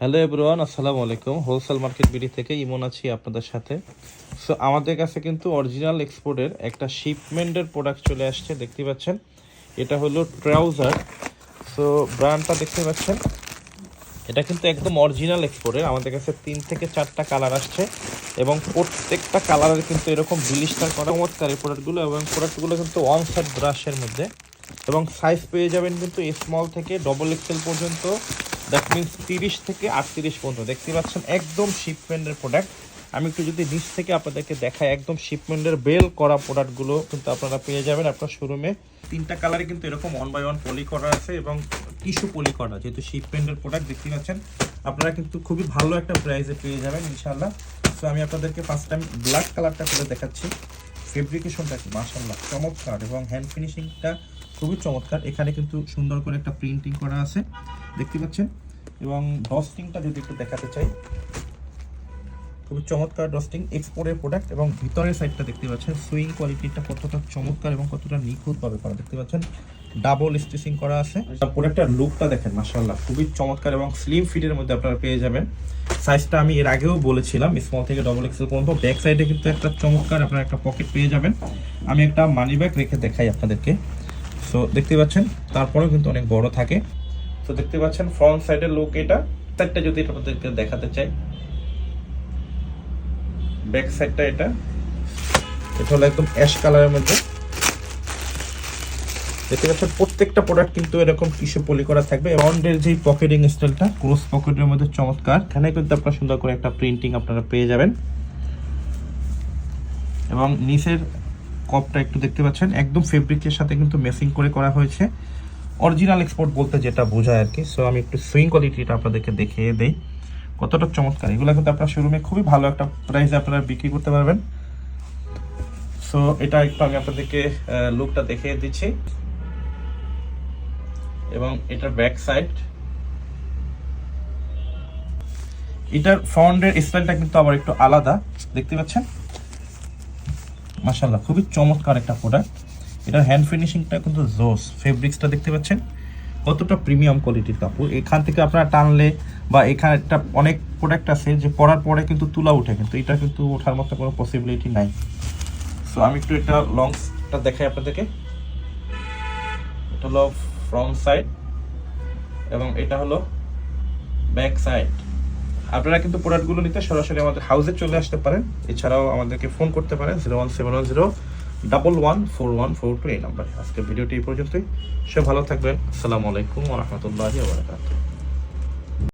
Hello everyone, আসসালামু আলাইকুম। Wholesale market BD থেকে ইমন আছি আপনাদের সাথে। সো আমাদের কাছে কিন্তু অরিজিনাল এক্সপোর্টের একটা শিপমেন্টের প্রোডাক্ট চলে আসছে, দেখতে পাচ্ছেন। এটা হলো ট্রাউজার। সো ব্র্যান্ডটা দেখতে পাচ্ছেন। এটা কিন্তু একদম অরিজিনাল এক্সপোর্টের। আমাদের কাছে তিন থেকে চারটা কালার আসছে এবং প্রত্যেকটা কালারের কিন্তু এরকম বিলিস্টার করা। চমৎকার এই প্রোডাক্টগুলো এবং প্রোডাক্টগুলো কিন্তু ওয়ান সাইড ব্রাশের মধ্যে। এবং সাইজ পেয়ে যাবেন কিন্তু স্মল থেকে ডবল এক্সেল পর্যন্ত দ্যাট মিনস তিরিশ থেকে আটত্রিশ পর্যন্ত। দেখতে পাচ্ছেন, একদম শিপমেন্টের প্রোডাক্ট আমি একটু যদি নিচ থেকে আপনাদেরকে দেখাই, একদম শিপমেন্টের বেল করা প্রোডাক্টগুলো কিন্তু আপনারা পেয়ে যাবেন আপনার শোরুমে তিনটা কালারে কিন্তু এরকম ওয়ান বাই ওয়ান পলি করা আছে এবং টিস্যু পলি করা, যেহেতু শিপমেন্টের প্রোডাক্ট দেখতে পাচ্ছেন, আপনারা কিন্তু খুবই ভালো একটা প্রাইসে পেয়ে যাবেন ইনশাল্লাহ সো আমি আপনাদেরকে ফার্স্ট টাইম ব্ল্যাক কালারটা করে দেখাচ্ছি। ফেব্রিকেশনটা কি? মাসাল্লাহ চমৎকার এবং হ্যান্ড ফিনিশিংটা খুবই চমৎকার। এখানে কিন্তু সুন্দর করে একটা প্রিন্টিং করা আছে, দেখতে পাচ্ছেন? এবং ডস্টিংটা যদি একটু দেখাতে চাই খুবই চমৎকার ডস্টিং এক্সপোর্টের প্রোডাক্ট এবং ভিতরের সাইডটা দেখতে পাচ্ছেন। সুইং কোয়ালিটিটা কতটা চমৎকার এবং কতটা নিখুঁত নিখুঁতভাবে করা, দেখতে পাচ্ছেন? ডাবল স্টিচিং করা আছে। প্রোডাক্টের লুকটা দেখেন মাসাল্লাহ খুবই চমৎকার এবং স্লিম ফিটের মধ্যে আপনারা পেয়ে যাবেন। সাইজটা আমি এর আগেও বলেছিলাম স্মল থেকে ডবল এক্সেল পর্যন্ত। ব্যাক সাইডে কিন্তু একটা চমৎকার আপনারা একটা পকেট পেয়ে যাবেন। আমি একটা মানি ব্যাগ রেখে দেখাই আপনাদেরকে। সো দেখতে পাচ্ছেন, তারপরেও কিন্তু অনেক বড় থাকে। তো দেখতে পাচ্ছেন ফ্রন্ট সাইডের লুক এটা। সাইডটা যদি আপনাদেরকে দেখাতে চাই ব্যাক সাইডটা এটা। এটা হলো একদম অ্যাশ কালারের মধ্যে। দেখতে পাচ্ছেন প্রত্যেকটা প্রোডাক্ট কিন্তু এরকম টিস্যু পলি করা থাকবে রাউন্ডের যে পকেটিং স্টাইলটা ক্রস পকেটের মধ্যে চমৎকার। এখানে কিন্তু আপনারা সুন্দর করে একটা প্রিন্টিং আপনারা পেয়ে যাবেন। এবং নিচের কপটা একটু দেখতে পাচ্ছেন, একদম ফেব্রিকের সাথে কিন্তু মেসিং করে করা হয়েছে। অরিজিনাল এক্সপোর্ট বলতে যেটা বোঝায় আর কি। সো আমি একটু সুইং কোয়ালিটিটা আপনাদেরকে দেখিয়ে দেই। কতটা চমৎকার। এগুলো কিন্তু আপনার শোরুমে খুবই ভালো একটা প্রাইসে আপনারা বিক্রি করতে পারবেন। সো এটা একটু আমি আপনাদেরকে লুকটা দেখিয়ে দিচ্ছি। এবং এটার ব্যাক সাইড এটার ফ্রন্টের স্টাইলটা কিন্তু আবার একটু আলাদা। দেখতে পাচ্ছেন? মাশাল্লাহ খুবই চমৎকার একটা প্রোডাক্ট এটার হ্যান্ড ফিনিশিংটা কিন্তু জোস ফেব্রিক্সটা দেখতে পাচ্ছেন? কতটা প্রিমিয়াম কোয়ালিটির কাপড়, এখান থেকে আপনারা টানলে বা এখানে একটা অনেক প্রোডাক্ট আছে যে পরার পরে কিন্তু তুলা উঠে, কিন্তু এটা কিন্তু ওঠার মতো কোনো পসিবিলিটি নাই। সো আমি একটু এটা লংসটা দেখাই আপনাদেরকে। এটা হলো ফ্রন্ট সাইড এবং এটা হলো ব্যাক সাইড আপনারা কিন্তু প্রোডাক্টগুলো নিতে সরাসরি আমাদের হাউসে চলে আসতে পারেন। এছাড়াও আমাদেরকে ফোন করতে পারেন zero one seven one zero double one four one four two এই নাম্বারে। আজকে ভিডিওটি এই পর্যন্তই। সে ভালো থাকবেন। আসসালামু আলাইকুম রহমতুল্লাহ